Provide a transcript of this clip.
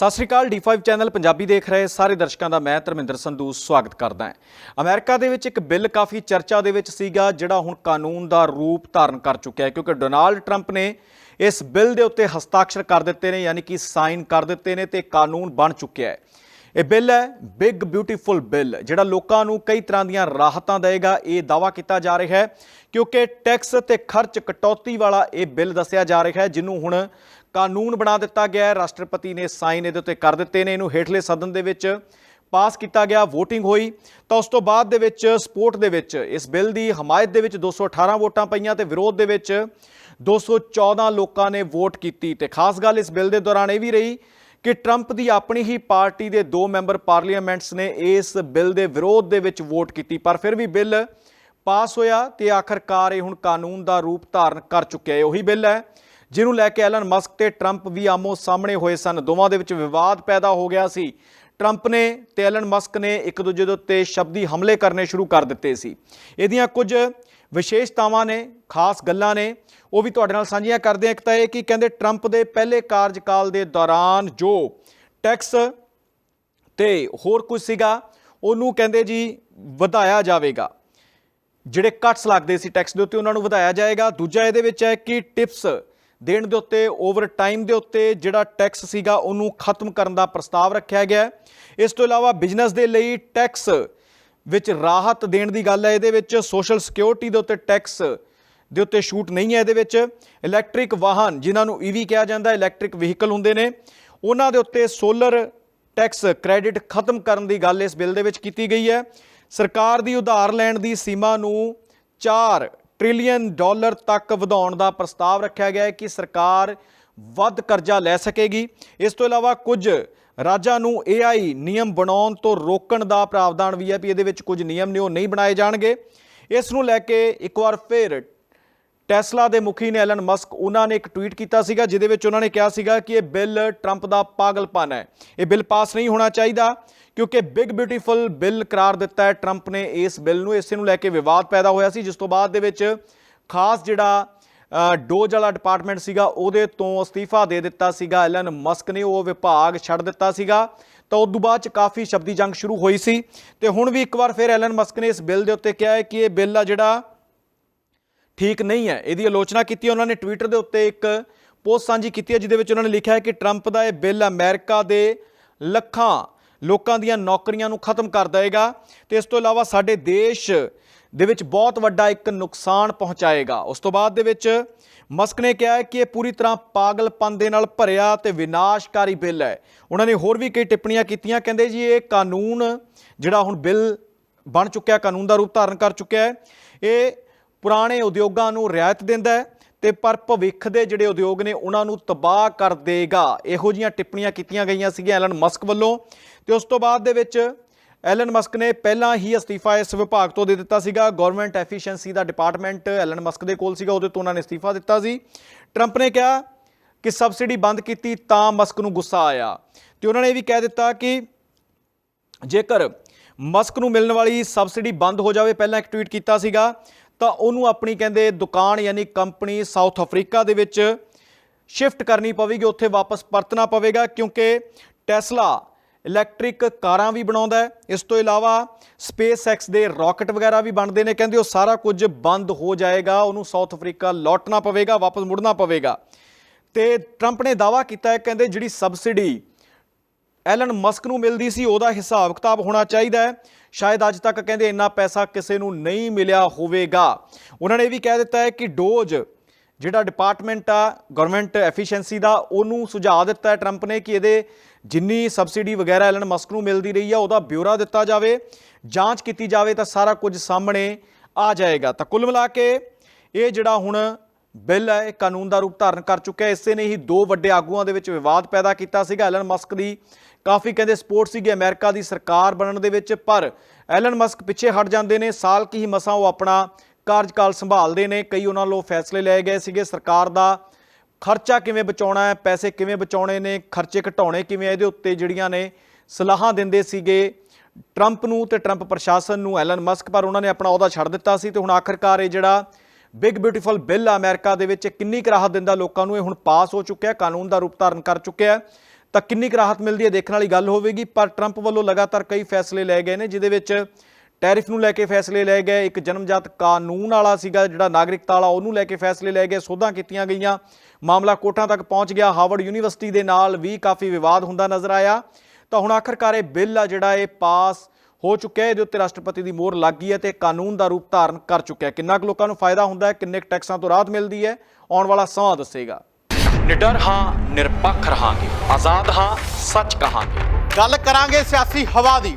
ਸਤਿ ਸ਼੍ਰੀ ਅਕਾਲ D5 channel Punjabi ਦੇਖ ਰਹੇ ਸਾਰੇ ਦਰਸ਼ਕਾਂ ਦਾ ਮੈਂ ਧਰਮਿੰਦਰ ਸੰਧੂ ਸਵਾਗਤ ਕਰਦਾ ਹਾਂ। ਅਮਰੀਕਾ ਦੇ ਵਿੱਚ ਇੱਕ ਬਿੱਲ ਕਾਫੀ ਚਰਚਾ ਦੇ ਵਿੱਚ ਸੀਗਾ, ਜਿਹੜਾ ਹੁਣ ਕਾਨੂੰਨ ਦਾ ਰੂਪ ਧਾਰਨ ਕਰ ਚੁੱਕਿਆ ਹੈ, ਕਿਉਂਕਿ ਡੋਨਾਲਡ ਟਰੰਪ ਨੇ ਇਸ ਬਿੱਲ ਦੇ ਉੱਤੇ ਹਸਤਾਖਰ ਕਰ ਦਿੱਤੇ ਨੇ, ਯਾਨੀ ਕਿ ਸਾਈਨ ਕਰ ਦਿੱਤੇ ਨੇ ਤੇ ਕਾਨੂੰਨ ਬਣ ਚੁੱਕਿਆ ਹੈ। ਇਹ ਬਿੱਲ ਹੈ ਬਿਗ ਬਿਊਟੀਫੁਲ ਬਿੱਲ, ਜਿਹੜਾ ਲੋਕਾਂ ਨੂੰ ਕਈ ਤਰ੍ਹਾਂ ਦੀਆਂ ਰਾਹਤਾਂ ਦੇਵੇਗਾ, ਇਹ ਦਾਵਾ ਕੀਤਾ ਜਾ ਰਿਹਾ ਹੈ, ਕਿਉਂਕਿ ਟੈਕਸ ਤੇ ਖਰਚ ਕਟੌਤੀ ਵਾਲਾ ਇਹ ਬਿੱਲ ਦੱਸਿਆ ਜਾ ਰਿਹਾ ਹੈ, ਜਿਹਨੂੰ ਹੁਣ ਕਾਨੂੰਨ ਬਣਾ ਦਿੱਤਾ ਗਿਆ ਹੈ, ਰਾਸ਼ਟਰਪਤੀ ਨੇ ਸਾਈਨ ਇਹਦੇ ਉੱਤੇ ਕਰ ਦਿੱਤੇ ਨੇ, ਇਹਨੂੰ ਹੇਠਲੇ ਸਦਨ ਦੇ ਵਿੱਚ ਪਾਸ ਕੀਤਾ ਗਿਆ, VOTING ਹੋਈ, ਤਾਂ ਉਸ ਤੋਂ ਬਾਅਦ ਦੇ ਵਿੱਚ ਸਪੋਰਟ ਦੇ ਵਿੱਚ, ਇਸ ਬਿੱਲ ਦੀ ਹਮਾਇਤ ਦੇ ਵਿੱਚ 218 ਵੋਟਾਂ ਪਈਆਂ ਤੇ ਵਿਰੋਧ ਦੇ ਵਿੱਚ 214 ਲੋਕਾਂ ਨੇ ਵੋਟ ਕੀਤੀ ਤੇ ਖਾਸ ਗੱਲ ਇਸ ਬਿੱਲ ਦੇ ਦੌਰਾਨ ਇਹ ਵੀ ਰਹੀ ਕਿ ਟਰੰਪ ਦੀ ਆਪਣੀ ਹੀ ਪਾਰਟੀ ਦੇ ਦੋ ਮੈਂਬਰ ਪਾਰਲੀਮੈਂਟਸ ਨੇ ਇਸ ਬਿੱਲ ਦੇ ਵਿਰੋਧ ਦੇ ਵਿੱਚ ਵੋਟ ਕੀਤੀ, ਪਰ ਫਿਰ ਵੀ ਬਿੱਲ ਪਾਸ ਹੋਇਆ ਤੇ ਆਖਰਕਾਰ ਇਹ ਹੁਣ ਕਾਨੂੰਨ ਦਾ ਰੂਪ ਧਾਰਨ ਕਰ ਚੁੱਕਿਆ ਹੈ। ਉਹੀ ਬਿੱਲ ਹੈ ਜਿਹਨੂੰ ਲੈ ਕੇ ਐਲਨ ਮਸਕ ਤੇ ਟਰੰਪ ਵੀ ਆਮੋ ਸਾਹਮਣੇ ਹੋਏ ਸਨ। ਦੋਵਾਂ ਦੇ ਵਿੱਚ ਵਿਵਾਦ ਪੈਦਾ ਹੋ ਗਿਆ ਸੀ। ਟਰੰਪ ਨੇ ਤੇ ਐਲਨ ਮਸਕ ਨੇ ਇੱਕ ਦੂਜੇ ਦੇ ਉੱਤੇ ਸ਼ਬਦੀ ਹਮਲੇ ਕਰਨੇ ਸ਼ੁਰੂ ਕਰ ਦਿੱਤੇ ਸੀ। ਇਹਦੀਆਂ ਕੁਝ ਵਿਸ਼ੇਸ਼ਤਾਵਾਂ ਨੇ, ਖਾਸ ਗੱਲਾਂ ਨੇ, ਉਹ ਵੀ ਤੁਹਾਡੇ ਨਾਲ ਸਾਂਝੀਆਂ ਕਰਦੇ ਹਾਂ। ਇੱਕ ਤਾਂ ਇਹ ਕਿ ਕਹਿੰਦੇ ਟਰੰਪ ਦੇ ਪਹਿਲੇ ਕਾਰਜਕਾਲ ਦੇ ਦੌਰਾਨ ਜੋ ਟੈਕਸ ਤੇ ਹੋਰ ਕੁਝ ਸੀਗਾ, ਉਹਨੂੰ ਕਹਿੰਦੇ ਜੀ ਵਧਾਇਆ ਜਾਵੇਗਾ। ਜਿਹੜੇ ਕੱਟਸ ਲੱਗਦੇ ਸੀ ਟੈਕਸ ਦੇ ਉੱਤੇ, ਉਹਨਾਂ ਨੂੰ ਵਧਾਇਆ ਜਾਏਗਾ। ਦੂਜਾ ਇਹਦੇ ਵਿੱਚ ਹੈ ਕਿ ਟਿਪਸ ਦੇਣ ਦੇ ਉੱਤੇ ਓਵਰ ਟਾਈਮ ਦੇ ਉੱਤੇ ਜਿਹੜਾ ਟੈਕਸ ਸੀਗਾ, ਉਹਨੂੰ ਖਤਮ ਕਰਨ ਦਾ ਪ੍ਰਸਤਾਵ ਰੱਖਿਆ ਗਿਆ। ਇਸ ਤੋਂ ਇਲਾਵਾ ਬਿਜ਼ਨਸ ਦੇ ਲਈ ਟੈਕਸ ਵਿੱਚ ਰਾਹਤ ਦੇਣ ਦੀ ਗੱਲ ਹੈ। ਇਹਦੇ ਵਿੱਚ ਸੋਸ਼ਲ ਸਿਕਿਉਰਿਟੀ ਦੇ ਉੱਤੇ ਟੈਕਸ ਦੇ ਉੱਤੇ ਛੂਟ ਨਹੀਂ ਹੈ। ਇਹਦੇ ਵਿੱਚ ਇਲੈਕਟ੍ਰਿਕ ਵਾਹਨ, ਜਿਨ੍ਹਾਂ ਨੂੰ ਈਵੀ ਕਿਹਾ ਜਾਂਦਾ ਇਲੈਕਟ੍ਰਿਕ ਵਹੀਕਲ ਹੁੰਦੇ ਨੇ, ਉਹਨਾਂ ਦੇ ਉੱਤੇ ਸੋਲਰ ਟੈਕਸ ਕ੍ਰੈਡਿਟ ਖਤਮ ਕਰਨ ਦੀ ਗੱਲ ਇਸ ਬਿੱਲ ਦੇ ਵਿੱਚ ਕੀਤੀ ਗਈ ਹੈ। ਸਰਕਾਰ ਦੀ ਉਧਾਰ ਲੈਣ ਦੀ ਸੀਮਾ ਨੂੰ 4 ਟ੍ਰਿਲੀਅਨ ਡਾਲਰ ਤੱਕ ਵਧਾਉਣ ਦਾ ਪ੍ਰਸਤਾਵ ਰੱਖਿਆ ਗਿਆ ਹੈ ਕਿ ਸਰਕਾਰ ਵੱਧ ਕਰਜ਼ਾ ਲੈ ਸਕੇਗੀ। ਇਸ ਤੋਂ ਇਲਾਵਾ ਕੁਝ ਰਾਜਾਂ ਨੂੰ AI ਨਿਯਮ ਬਣਾਉਣ ਤੋਂ ਰੋਕਣ ਦਾ ਪ੍ਰਾਵਧਾਨ ਵੀ ਹੈ ਵੀ ਇਹਦੇ ਵਿੱਚ ਕੁਝ ਨਿਯਮ ਨੇ, ਉਹ ਨਹੀਂ ਬਣਾਏ ਜਾਣਗੇ। ਇਸ ਨੂੰ ਲੈ ਕੇ ਇੱਕ ਵਾਰ ਫਿਰ ਟੈਸਲਾ ਦੇ ਮੁਖੀ ਨੇ ਐਲਨ ਮਸਕ, ਉਹਨਾਂ ਨੇ ਇੱਕ ਟਵੀਟ ਕੀਤਾ ਸੀਗਾ, ਜਿਹਦੇ ਵਿੱਚ ਉਹਨਾਂ ਨੇ ਕਿਹਾ ਸੀਗਾ ਕਿ ਇਹ ਬਿੱਲ ਟਰੰਪ ਦਾ ਪਾਗਲਪਨ ਹੈ। ਇਹ ਬਿੱਲ ਪਾਸ ਨਹੀਂ ਹੋਣਾ ਚਾਹੀਦਾ, ਕਿਉਂਕਿ ਬਿਗ ਬਿਊਟੀਫੁਲ ਬਿੱਲ ਕਰਾਰ ਦਿੱਤਾ ਹੈ ਟਰੰਪ ਨੇ ਇਸ ਬਿੱਲ ਨੂੰ। ਇਸੇ ਨੂੰ ਲੈ ਕੇ ਵਿਵਾਦ ਪੈਦਾ ਹੋਇਆ ਸੀ, ਜਿਸ ਤੋਂ ਬਾਅਦ ਦੇ ਵਿੱਚ ਖਾਸ ਜਿਹੜਾ ਡੋਜ ਵਾਲਾ ਡਿਪਾਰਟਮੈਂਟ ਸੀਗਾ, ਉਹਦੇ ਤੋਂ ਅਸਤੀਫਾ ਦੇ ਦਿੱਤਾ ਸੀਗਾ, ਐਲਨ ਮਸਕ ਨੇ ਉਹ ਵਿਭਾਗ ਛੱਡ ਦਿੱਤਾ ਸੀਗਾ। ਤਾਂ ਉਸ ਤੋਂ ਬਾਅਦ ਚ ਕਾਫੀ ਸ਼ਬਦੀ ਜੰਗ ਸ਼ੁਰੂ ਹੋਈ ਸੀ। ਤੇ ਹੁਣ ਵੀ ਇੱਕ ਵਾਰ ਫਿਰ ਐਲਨ ਮਸਕ ਨੇ ਇਸ ਬਿੱਲ ਦੇ ਉੱਤੇ ਕਿਹਾ ਹੈ ਕਿ ਇਹ ਬਿੱਲ ਆ ਜਿਹੜਾ ਠੀਕ ਨਹੀਂ ਹੈ। ਇਹਦੀ ਆਲੋਚਨਾ ਕੀਤੀ ਉਹਨਾਂ ਨੇ ਟਵਿੱਟਰ ਦੇ ਉੱਤੇ ਇੱਕ ਪੋਸਟ ਸਾਂਝੀ ਕੀਤੀ ਹੈ, ਜਿਹਦੇ ਵਿੱਚ ਉਹਨਾਂ ਨੇ ਲਿਖਿਆ ਹੈ ਕਿ ਟਰੰਪ ਦਾ ਇਹ ਬਿੱਲ ਅਮਰੀਕਾ ਦੇ ਲੱਖਾਂ ਲੋਕਾਂ ਦੀਆਂ ਨੌਕਰੀਆਂ ਨੂੰ ਖਤਮ ਕਰ ਦੇਵੇਗਾ। ਤੇ ਇਸ ਤੋਂ ਇਲਾਵਾ ਸਾਡੇ ਦੇਸ਼ ਦੇ ਵਿੱਚ ਬਹੁਤ ਵੱਡਾ ਇੱਕ ਨੁਕਸਾਨ ਪਹੁੰਚਾਏਗਾ। ਉਸ ਤੋਂ ਬਾਅਦ ਦੇ ਵਿੱਚ ਮਸਕ ਨੇ ਕਿਹਾ ਹੈ ਕਿ ਇਹ ਪੂਰੀ ਤਰ੍ਹਾਂ ਪਾਗਲਪਨ ਦੇ ਨਾਲ ਭਰਿਆ ਤੇ ਵਿਨਾਸ਼ਕਾਰੀ ਬਿੱਲ ਹੈ। ਉਹਨਾਂ ਨੇ ਹੋਰ ਵੀ ਕਈ ਟਿੱਪਣੀਆਂ ਕੀਤੀਆਂ, ਕਹਿੰਦੇ ਜੀ ਇਹ ਕਾਨੂੰਨ ਜਿਹੜਾ ਹੁਣ ਬਿੱਲ ਬਣ ਚੁੱਕਿਆ, ਕਾਨੂੰਨ ਦਾ ਰੂਪ ਧਾਰਨ ਕਰ ਚੁੱਕਿਆ ਹੈ, ਇਹ ਪੁਰਾਣੇ ਉਦਯੋਗਾਂ ਨੂੰ ਰਿਆਇਤ ਦਿੰਦਾ ਹੈ ਤੇ ਪਰ ਭਵਿੱਖ ਦੇ ਜਿਹੜੇ ਉਦਯੋਗ ਨੇ ਉਹਨਾਂ ਨੂੰ ਤਬਾਹ ਕਰ ਦੇਗਾ। ਇਹੋ ਜੀਆਂ ਟਿੱਪਣੀਆਂ ਕੀਤੀਆਂ ਗਈਆਂ ਸੀਗੀਆਂ ਐਲਨ ਮਸਕ ਵੱਲੋਂ। ਤੇ ਉਸ ਤੋਂ ਬਾਅਦ ਦੇ ਵਿੱਚ ਐਲਨ ਮਸਕ ਨੇ ਪਹਿਲਾਂ ਹੀ ਅਸਤੀਫਾ ਇਸ ਵਿਭਾਗ ਤੋਂ ਦੇ ਦਿੱਤਾ ਸੀਗਾ। ਗਵਰਨਮੈਂਟ ਐਫੀਸ਼ੀਐਂਸੀ ਦਾ ਡਿਪਾਰਟਮੈਂਟ ਐਲਨ ਮਸਕ ਦੇ ਕੋਲ ਸੀਗਾ, ਉਹਦੇ ਤੋਂ ਉਹਨਾਂ ਨੇ ਅਸਤੀਫਾ ਦਿੱਤਾ ਸੀ। ਟਰੰਪ ਨੇ ਕਿਹਾ ਕਿ ਸਬਸਿਡੀ ਬੰਦ ਕੀਤੀ ਤਾਂ ਮਸਕ ਨੂੰ ਗੁੱਸਾ ਆਇਆ। ਤੇ ਉਹਨਾਂ ਨੇ ਇਹ ਵੀ ਕਹਿ ਦਿੱਤਾ ਕਿ ਜੇਕਰ ਮਸਕ ਨੂੰ ਮਿਲਣ ਵਾਲੀ ਸਬਸਿਡੀ ਬੰਦ ਹੋ ਜਾਵੇ, ਪਹਿਲਾਂ ਇੱਕ ਟਵੀਟ ਕੀਤਾ ਸੀਗਾ, ਤਾਂ ਉਹਨੂੰ ਆਪਣੀ ਕਹਿੰਦੇ ਦੁਕਾਨ ਯਾਨੀ ਕੰਪਨੀ ਸਾਊਥ ਅਫਰੀਕਾ ਦੇ ਵਿੱਚ ਸ਼ਿਫਟ ਕਰਨੀ ਪਵੇਗੀ, ਉੱਥੇ ਵਾਪਸ ਪਰਤਣਾ ਪਵੇਗਾ, ਕਿਉਂਕਿ ਟੈਸਲਾ ਇਲੈਕਟ੍ਰਿਕ ਕਾਰਾਂ ਵੀ ਬਣਾਉਂਦਾ ਹੈ। ਇਸ ਤੋਂ ਇਲਾਵਾ ਸਪੇਸ ਐਕਸ ਦੇ ਰਾਕਟ ਵਗੈਰਾ ਵੀ ਬਣਦੇ ਨੇ। ਕਹਿੰਦੇ ਉਹ ਸਾਰਾ ਕੁਝ ਬੰਦ ਹੋ ਜਾਏਗਾ, ਉਹਨੂੰ ਸਾਊਥ ਅਫਰੀਕਾ ਲੌਟਣਾ ਪਵੇਗਾ, ਵਾਪਸ ਮੁੜਨਾ ਪਵੇਗਾ। ਤੇ ਟਰੰਪ ਨੇ ਦਾਵਾ ਕੀਤਾ ਹੈ, ਕਹਿੰਦੇ ਜਿਹੜੀ ਸਬਸਿਡੀ ਐਲਨ ਮਸਕ ਨੂੰ ਮਿਲਦੀ ਸੀ, ਉਹਦਾ ਹਿਸਾਬ ਕਿਤਾਬ ਹੋਣਾ ਚਾਹੀਦਾ ਹੈ। ਸ਼ਾਇਦ ਅੱਜ ਤੱਕ ਕਹਿੰਦੇ ਇੰਨਾ ਪੈਸਾ ਕਿਸੇ ਨੂੰ ਨਹੀਂ ਮਿਲਿਆ ਹੋਵੇਗਾ। ਉਹਨਾਂ ਨੇ ਇਹ ਵੀ ਕਹਿ ਦਿੱਤਾ ਹੈ ਕਿ ਡੋਜ ਜਿਹੜਾ ਡਿਪਾਰਟਮੈਂਟ ਆ ਗਵਰਨਮੈਂਟ ਐਫੀਸ਼ੀਐਂਸੀ ਦਾ, ਉਹਨੂੰ ਸੁਝਾਅ ਦਿੱਤਾ ਹੈ ਟਰੰਪ ਨੇ ਕਿ ਇਹਦੇ ਜਿੰਨੀ ਸਬਸਿਡੀ ਵਗੈਰਾ ਐਲਨ ਮਸਕ ਨੂੰ ਮਿਲਦੀ ਰਹੀ ਆ, ਉਹਦਾ ਬਿਊਰਾ ਦਿੱਤਾ ਜਾਵੇ, ਜਾਂਚ ਕੀਤੀ ਜਾਵੇ ਤਾਂ ਸਾਰਾ ਕੁਝ ਸਾਹਮਣੇ ਆ ਜਾਏਗਾ। ਤਾਂ ਕੁੱਲ ਮਿਲਾ ਕੇ ਇਹ ਜਿਹੜਾ ਹੁਣ ਬਿੱਲ ਹੈ, ਇਹ ਕਾਨੂੰਨ ਦਾ ਰੂਪ ਧਾਰਨ ਕਰ ਚੁੱਕਿਆ ਇਸੇ ਨੇ ਹੀ ਦੋ ਵੱਡੇ ਆਗੂਆਂ ਦੇ ਵਿੱਚ ਵਿਵਾਦ ਪੈਦਾ ਕੀਤਾ ਸੀਗਾ। ਐਲਨ ਮਸਕ ਦੀ ਕਾਫੀ ਕਹਿੰਦੇ ਸਪੋਰਟ ਸੀਗੀ ਅਮਰੀਕਾ ਦੀ ਸਰਕਾਰ ਬਣਨ ਦੇ ਵਿੱਚ, ਪਰ ਐਲਨ ਮਸਕ ਪਿੱਛੇ ਹਟ ਜਾਂਦੇ ਨੇ, ਸਾਲ ਕੀ ਹੀ ਮਸਾਂ ਉਹ ਆਪਣਾ ਕਾਰਜਕਾਲ ਸੰਭਾਲਦੇ ਨੇ, ਕਈ ਉਹਨਾਂ ਵੱਲੋਂ ਫੈਸਲੇ ਲਏ ਗਏ ਸੀਗੇ। ਸਰਕਾਰ ਦਾ ਖਰਚਾ ਕਿਵੇਂ ਬਚਾਉਣਾ ਹੈ, ਪੈਸੇ ਕਿਵੇਂ ਬਚਾਉਣੇ ਨੇ, ਖਰਚੇ ਘਟਾਉਣੇ ਕਿਵੇਂ ਇਹਦੇ ਉੱਤੇ ਜਿਹੜੀਆਂ ਨੇ ਸਲਾਹਾਂ ਦਿੰਦੇ ਸੀਗੇ ਟਰੰਪ ਨੂੰ ਤੇ ਟਰੰਪ ਪ੍ਰਸ਼ਾਸਨ ਨੂੰ, ਐਲਨ ਮਸਕ। ਪਰ ਉਹਨਾਂ ਨੇ ਆਪਣਾ ਅਹੁਦਾ ਛੱਡ ਦਿੱਤਾ ਸੀ ਤੇ ਹੁਣ ਆਖਰਕਾਰ ਇਹ ਜਿਹੜਾ ਬਿਗ ਬਿਊਟੀਫੁਲ ਬਿੱਲ ਆ ਅਮਰੀਕਾ ਦੇ ਵਿੱਚ, ਕਿੰਨੀ ਕੁ ਰਾਹਤ ਦਿੰਦਾ ਲੋਕਾਂ ਨੂੰ, ਇਹ ਹੁਣ ਪਾਸ ਹੋ ਚੁੱਕਿਆ, ਕਾਨੂੰਨ ਦਾ ਰੂਪ ਧਾਰਨ ਕਰ ਚੁੱਕਿਆ ਤਾਂ ਕਿੰਨੀ ਕੁ ਰਾਹਤ ਮਿਲਦੀ ਹੈ, ਦੇਖਣ ਵਾਲੀ ਗੱਲ ਹੋਵੇਗੀ। ਪਰ ਟਰੰਪ ਵੱਲੋਂ ਲਗਾਤਾਰ ਕਈ ਫੈਸਲੇ ਲਏ ਗਏ ਨੇ, ਜਿਹਦੇ ਵਿੱਚ ਟੈਰਿਫ ਨੂੰ ਲੈ ਕੇ ਫੈਸਲੇ ਲਏ ਗਏ। ਇੱਕ ਜਨਮਜਾਤ ਕਾਨੂੰਨ ਵਾਲਾ ਸੀਗਾ ਜਿਹੜਾ ਨਾਗਰਿਕਤਾ ਵਾਲਾ ਉਹਨੂੰ ਲੈ ਕੇ ਫੈਸਲੇ ਲਏ ਗਏ। ਸੋਧਾਂ ਕੀਤੀਆਂ ਗਈਆਂ। ਮਾਮਲਾ ਕੋਰਟਾਂ ਤੱਕ ਪਹੁੰਚ ਗਿਆ। ਹਾਰਵਰਡ ਯੂਨੀਵਰਸਿਟੀ ਦੇ ਨਾਲ ਵੀ ਕਾਫੀ ਵਿਵਾਦ ਹੁੰਦਾ ਨਜ਼ਰ ਆਇਆ। ਤਾਂ ਹੁਣ ਆਖਰਕਾਰ ਇਹ ਬਿੱਲ ਆ ਜਿਹੜਾ ਇਹ ਪਾਸ ਹੋ ਚੁੱਕਿਆ ਹੈ ਇਹਦੇ ਉੱਤੇ ਰਾਸ਼ਟਰਪਤੀ ਦੀ ਮੋਹਰ ਲੱਗ ਗਈ ਹੈ ਤੇ ਕਾਨੂੰਨ ਦਾ ਰੂਪ ਧਾਰਨ ਕਰ ਚੁੱਕਿਆ ਹੈ। ਕਿੰਨਾ ਕੁ ਲੋਕਾਂ ਨੂੰ ਫਾਇਦਾ ਹੁੰਦਾ ਹੈ ਕਿੰਨੇ ਕੁ ਟੈਕਸਾਂ ਤੋਂ ਰਾਹਤ ਮਿਲਦੀ ਹੈ ਆਉਣ ਵਾਲਾ ਸਮਾਂ ਦੱਸੇਗਾ। ਨਿਡਰ ਹਾਂ ਨਿਰਪੱਖ ਰਹਾਂਗੇ। ਆਜ਼ਾਦ ਹਾਂ ਸੱਚ ਕਹਾਂਗੇ। ਗੱਲ ਕਰਾਂਗੇ ਸਿਆਸੀ ਹਵਾ ਦੀ।